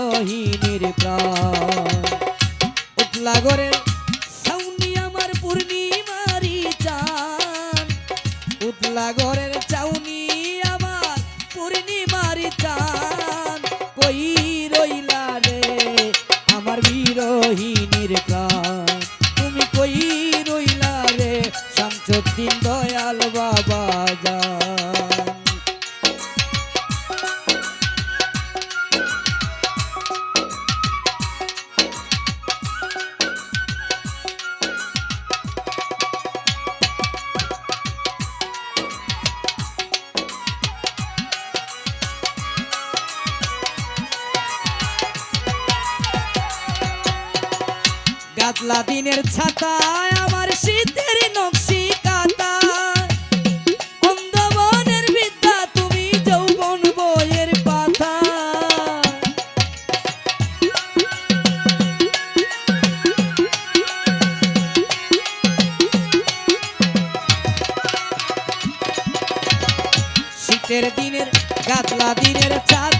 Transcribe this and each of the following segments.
রোহিণীর প্রাণ উঠলা গরে সাউনি আমার পূর্ণিমারি চান উঠলা গরের চাউনি আমার পূর্ণিমারি চান কই রইলা রে আমার প্রাণ গাতলা দিনের ছাতায় আমার শীতের নকশি তুমি শীতের দিনের গাতলা দিনের ছাতায়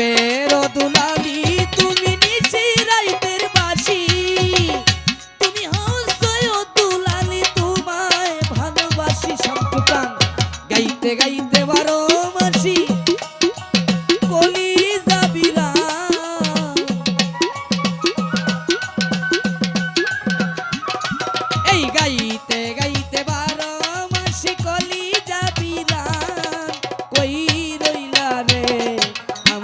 রূপের দুলালি তুমি নিশি রাইতের বাসি তুমি হও সৈয়দ দুলালি তোমায় ভালোবাসি সম্পুটান গাইতে গাইতে বারো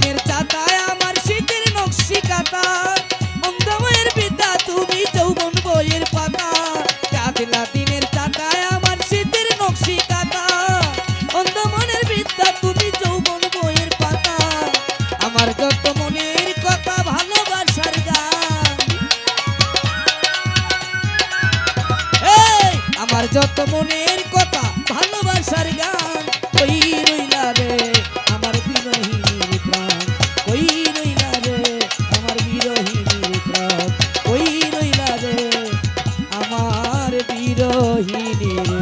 দিনের চাতায় আমার শীতের পিতা, তুমি বইয়ের পাতা। দিনের চাতায় আমার শীতের বিদ্যা তুমি বইয়ের পাতা। আমার যত মনের কথা ভালোবাসার গান। আমার যত মনের কথা ভালোবাসার গান। মোহিনী